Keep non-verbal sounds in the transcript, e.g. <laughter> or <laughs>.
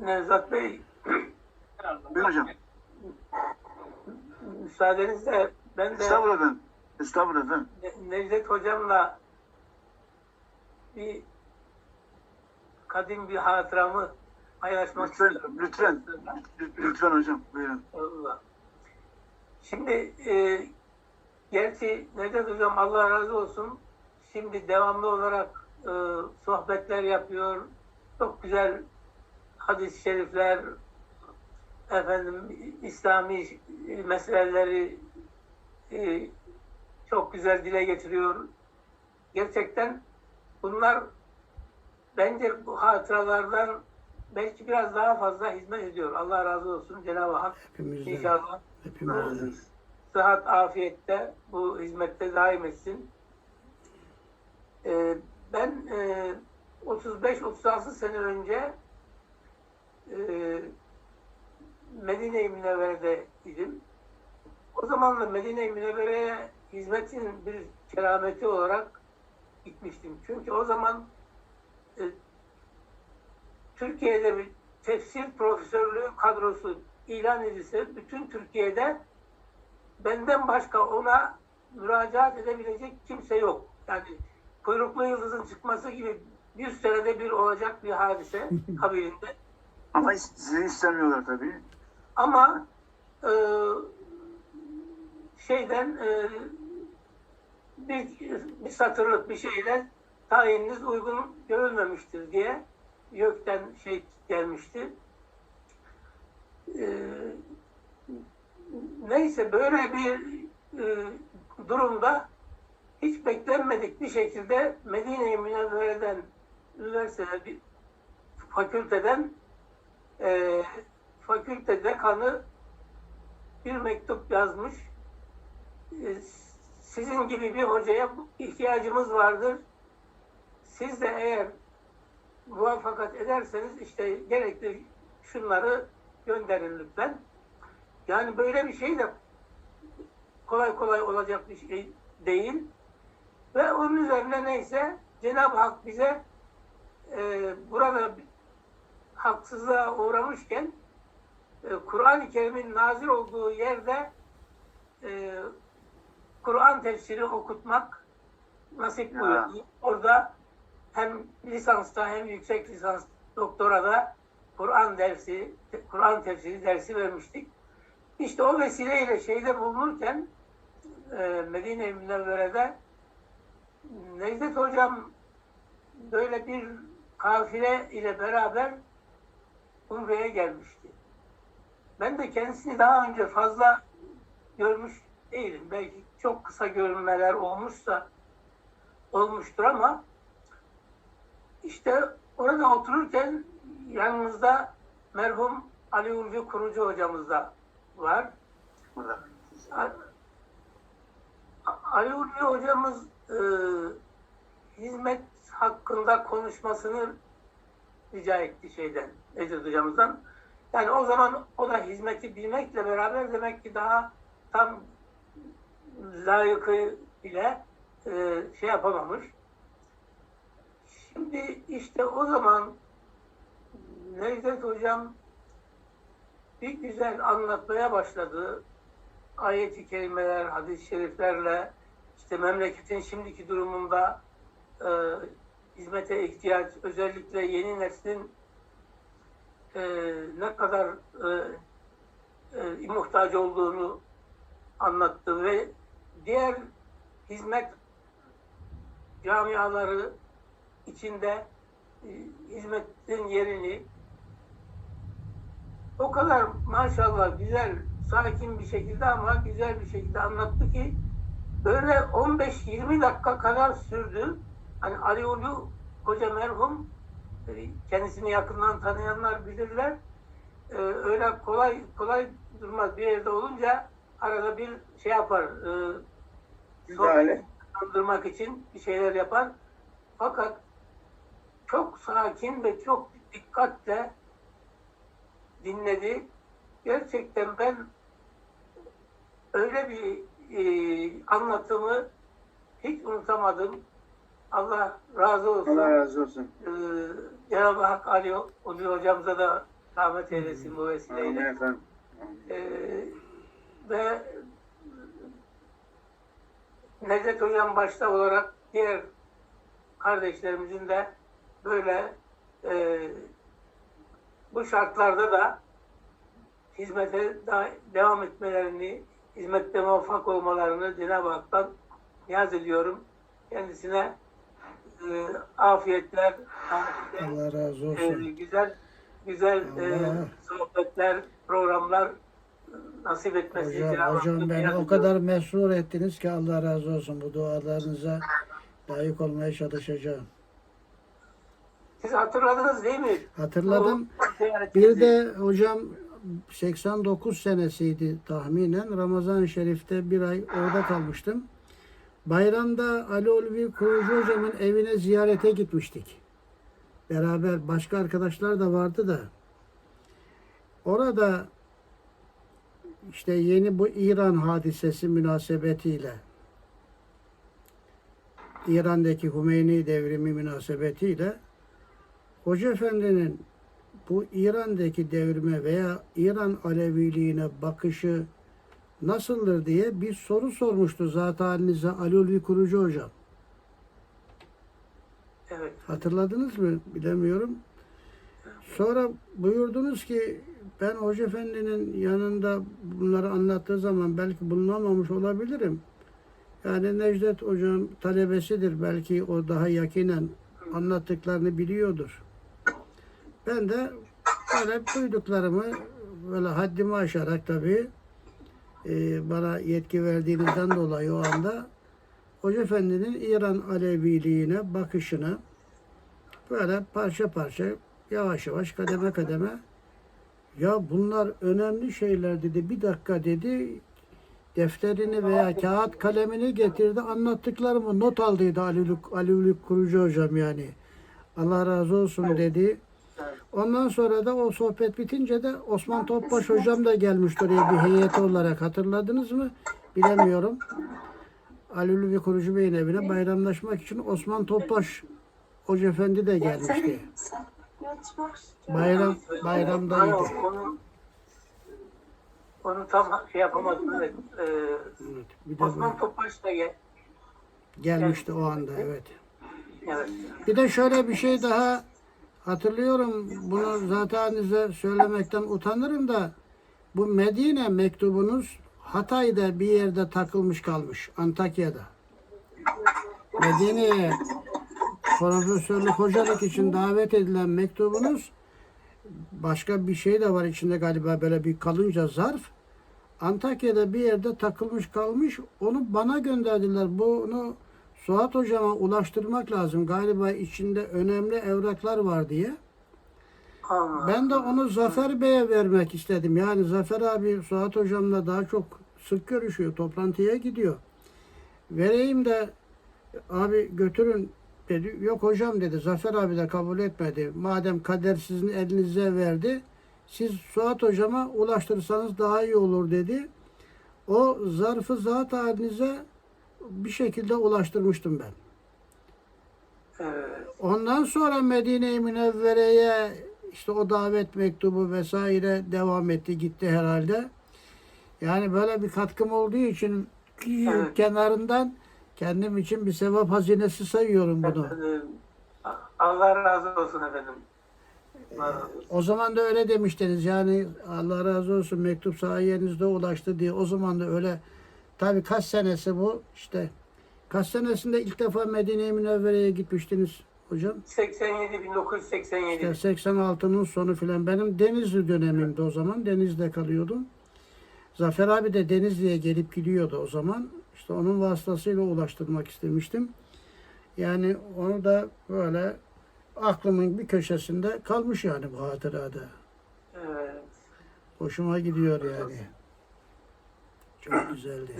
Nevzat Bey, Buyurun hocam. müsaadenizle ben de Estağfurullah efendim. Estağfurullah efendim. Ne- Necdet Hocam'la bir kadim bir hatıramı paylaşmak Lütfen, istiyorum. lütfen. Lü- Lütfen hocam. Buyurun. Allah. Şimdi e, gerçi Necdet Hocam Allah razı olsun şimdi devamlı olarak e, sohbetler yapıyor. Çok güzel hadis-i şerifler efendim İslami meseleleri e, çok güzel dile getiriyor. Gerçekten bunlar bence bu hatıralardan belki biraz daha fazla hizmet ediyor. Allah razı olsun Cenab-ı Hak Hepimizden. inşallah Hepimizden. sıhhat afiyette bu hizmette daim etsin. Ee, ben e, 35-36 sene önce e, Medine-i Münevvere'de idim. O zaman da Medine-i Münevvere'ye hizmetin bir kerameti olarak gitmiştim. Çünkü o zaman e, Türkiye'de bir tefsir profesörlüğü kadrosu ilan edilse bütün Türkiye'de benden başka ona müracaat edebilecek kimse yok. Yani kuyruklu yıldızın çıkması gibi bir senede bir olacak bir hadise <laughs> kabiliğinde. Ama sizi istemiyorlar tabii. Ama e, şeyden e, bir, bir satırlık bir şeyle tayininiz uygun görülmemiştir diye YÖK'ten şey gelmişti. E, neyse böyle bir e, durumda hiç beklenmedik bir şekilde Medine-i Münevvere'den üniversitede bir fakülteden e, fakülte dekanı bir mektup yazmış. E, Sizin gibi bir hocaya ihtiyacımız vardır. Siz de eğer muvaffakat ederseniz işte gerekli şunları gönderin lütfen. Yani böyle bir şey de kolay kolay olacak bir şey değil. Ve onun üzerine neyse Cenab-ı Hak bize e, burada haksızlığa uğramışken e, Kur'an-ı Kerim'in nazil olduğu yerde e, Kur'an tefsiri okutmak nasip buyurdu. Orada hem lisansta hem yüksek lisans doktorada Kur'an dersi, Kur'an tefsiri dersi vermiştik. İşte o vesileyle şeyde bulunurken e, Medine-i Münevvere'de Necdet Hocam böyle bir kafile ile beraber Umre'ye gelmişti. Ben de kendisini daha önce fazla görmüş değilim. Belki çok kısa görünmeler olmuşsa olmuştur ama işte orada otururken yanımızda merhum Ali Ulvi Kurucu hocamız da var. Burada. Ali Ulvi hocamız e, hizmet hakkında konuşmasını rica etti şeyden, Necdet hocamızdan. Yani o zaman o da hizmeti bilmekle beraber demek ki daha tam layıkı ile e, şey yapamamış. Şimdi işte o zaman Necdet hocam bir güzel anlatmaya başladı. Ayet-i kerimeler, hadis-i şeriflerle işte memleketin şimdiki durumunda e, hizmete ihtiyaç, özellikle yeni neslin e, ne kadar e, e, muhtaç olduğunu anlattı ve diğer hizmet camiaları içinde e, hizmetin yerini o kadar maşallah güzel, sakin bir şekilde ama güzel bir şekilde anlattı ki böyle 15-20 dakika kadar sürdü. Hani Ali Ulu Hoca merhum e, kendisini yakından tanıyanlar bilirler. Ee, öyle kolay kolay durmaz bir yerde olunca arada bir şey yapar. E, kandırmak için bir şeyler yapar. Fakat çok sakin ve çok dikkatle dinledi. Gerçekten ben öyle bir e, anlatımı hiç unutamadım. Allah razı olsun. Allah razı olsun. Ee, Cenab-ı Hak Ali Ulu hocamıza da rahmet eylesin bu Amin vesileyle. efendim. Ee, ve Necdet Hocam başta olarak diğer kardeşlerimizin de böyle e, bu şartlarda da hizmete da devam etmelerini, hizmette muvaffak olmalarını Cenab-ı Hak'tan niyaz ediyorum. Kendisine e, afiyetler, Allah razı e, olsun. güzel güzel e, sohbetler, programlar nasip etmesi Hocam, Cenab-ı hocam beni o kadar mesrur ettiniz ki Allah razı olsun. Bu dualarınıza layık olmaya çalışacağım. Siz hatırladınız değil mi? Hatırladım. Bir de hocam 89 senesiydi tahminen. Ramazan-ı Şerif'te bir ay orada kalmıştım. Bayramda Ali Ulvi Kurucu hocamın evine ziyarete gitmiştik. Beraber başka arkadaşlar da vardı da. Orada işte yeni bu İran hadisesi münasebetiyle İran'daki Hümeyni devrimi münasebetiyle Hoca Efendi'nin bu İran'daki devrime veya İran Aleviliğine bakışı nasıldır diye bir soru sormuştu zat halinize Ali Ulvi Kurucu hocam. Evet. Hatırladınız mı bilemiyorum. Sonra buyurdunuz ki ben Hoca Efendi'nin yanında bunları anlattığı zaman belki bulunamamış olabilirim. Yani Necdet Hocam talebesidir. Belki o daha yakinen anlattıklarını biliyordur. Ben de böyle duyduklarımı böyle haddimi aşarak tabii e, bana yetki verdiğinizden dolayı o anda Hoca Efendi'nin İran Aleviliğine bakışını böyle parça parça yavaş yavaş kademe kademe ya bunlar önemli şeyler dedi. Bir dakika dedi. Defterini veya kağıt kalemini getirdi. Anlattıklarımı not aldıydı Ali Ülük, Ali Ülük Kurucu hocam yani. Allah razı olsun dedi. Ondan sonra da o sohbet bitince de Osman Topbaş hocam da gelmişti oraya bir heyeti olarak. Hatırladınız mı? Bilemiyorum. Ali Ülük Kurucu Bey'in evine bayramlaşmak için Osman Topbaş Hoca Efendi de gelmişti. Bayram bayramdaydı. Onu, onu tam şey yapamadım. Evet. Ee, Evet, bir de Osman Topbaş da gel. gelmişti o anda evet. Evet. Bir de şöyle bir şey daha hatırlıyorum. Bunu zaten size söylemekten utanırım da bu Medine mektubunuz Hatay'da bir yerde takılmış kalmış. Antakya'da. Medine'ye profesörlük hocalık için davet edilen mektubunuz başka bir şey de var içinde galiba böyle bir kalınca zarf. Antakya'da bir yerde takılmış kalmış. Onu bana gönderdiler. Bunu Suat hocama ulaştırmak lazım. Galiba içinde önemli evraklar var diye. Allah. Ben de onu Zafer Bey'e vermek istedim. Yani Zafer abi Suat hocamla daha çok sık görüşüyor. Toplantıya gidiyor. Vereyim de abi götürün dedi. Yok hocam dedi. Zafer abi de kabul etmedi. Madem kader sizin elinize verdi. Siz Suat hocama ulaştırırsanız daha iyi olur dedi. O zarfı zat halinize bir şekilde ulaştırmıştım ben. Evet. Ondan sonra Medine-i Münevvere'ye işte o davet mektubu vesaire devam etti gitti herhalde. Yani böyle bir katkım olduğu için Evet. kenarından kendim için bir sevap hazinesi sayıyorum bunu. Allah razı olsun efendim. Razı olsun. O zaman da öyle demiştiniz yani Allah razı olsun mektup sayenizde ulaştı diye. O zaman da öyle tabii kaç senesi bu işte kaç senesinde ilk defa Medine-i Münevvere'ye gitmiştiniz hocam? 87 1987. İşte 86'nın sonu filan. Benim Denizli dönemimdi o zaman. Denizli'de kalıyordum. Zafer abi de Denizli'ye gelip gidiyordu o zaman. İşte onun vasıtasıyla ulaştırmak istemiştim. Yani onu da böyle aklımın bir köşesinde kalmış yani bu hatırada. Evet. Hoşuma gidiyor yani. Çok güzeldi.